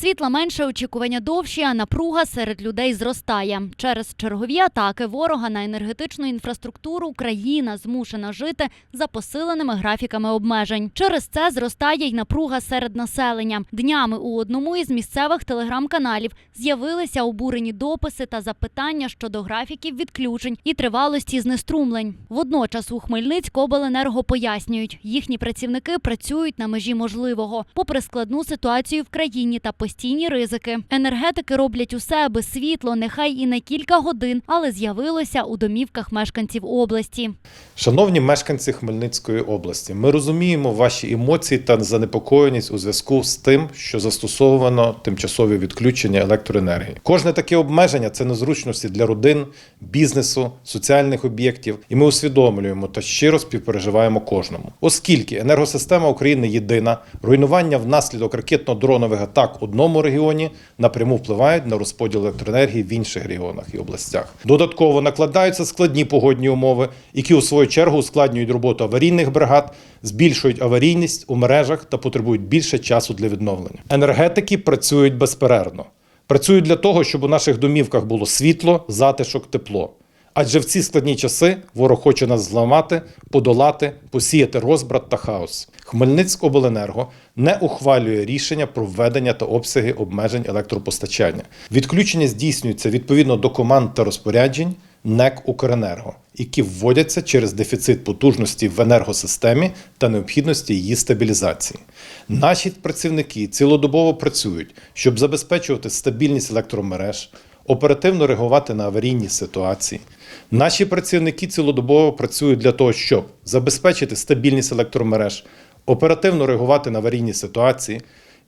Світла менше, очікування довші, а напруга серед людей зростає. Через чергові атаки ворога на енергетичну інфраструктуру країна змушена жити за посиленими графіками обмежень. Через це зростає й напруга серед населення. Днями у одному із місцевих телеграм-каналів з'явилися обурені дописи та запитання щодо графіків відключень і тривалості знеструмлень. Водночас у Хмельницьку обленерго пояснюють, їхні працівники працюють на межі можливого, попри складну ситуацію в країні та постійні ризики. Енергетики роблять усе, аби світло, нехай і на кілька годин, але з'явилося у домівках мешканців області. Шановні мешканці Хмельницької області, ми розуміємо ваші емоції та занепокоєність у зв'язку з тим, що застосовано тимчасові відключення електроенергії. Кожне таке обмеження це незручності для родин, бізнесу, соціальних об'єктів, і ми усвідомлюємо та щиро співпереживаємо кожному. Оскільки енергосистема України єдина, руйнування внаслідок ракетно-дронових атак в одному регіоні напряму впливають на розподіл електроенергії в інших регіонах і областях. Додатково накладаються складні погодні умови, які у свою чергу ускладнюють роботу аварійних бригад, збільшують аварійність у мережах та потребують більше часу для відновлення. Енергетики працюють безперервно. Працюють для того, щоб у наших домівках було світло, затишок, тепло. Адже в ці складні часи ворог хоче нас зламати, подолати, посіяти розбрат та хаос. Хмельницькобленерго не ухвалює рішення про введення та обсяги обмежень електропостачання. Відключення здійснюється відповідно до команд та розпоряджень НЕК Укренерго, які вводяться через дефіцит потужності в енергосистемі та необхідності її стабілізації. Наші працівники цілодобово працюють, щоб забезпечувати стабільність електромереж, оперативно реагувати на аварійні ситуації. Наші працівники цілодобово працюють для того, щоб забезпечити стабільність електромереж, оперативно реагувати на аварійні ситуації,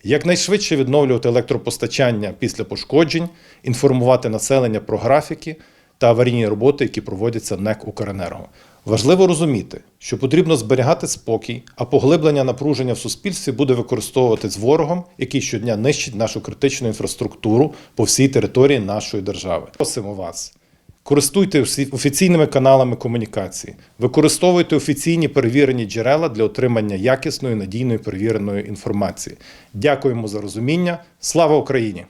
якнайшвидше відновлювати електропостачання після пошкоджень, інформувати населення про графіки та аварійні роботи, які проводяться НЕК Укренерго. Важливо розуміти, що потрібно зберігати спокій, а поглиблення напруження в суспільстві буде використовувати з ворогом, який щодня нищить нашу критичну інфраструктуру по всій території нашої держави. Просимо вас. Користуйте офіційними каналами комунікації, використовуйте офіційні перевірені джерела для отримання якісної, надійної перевіреної інформації. Дякуємо за розуміння. Слава Україні!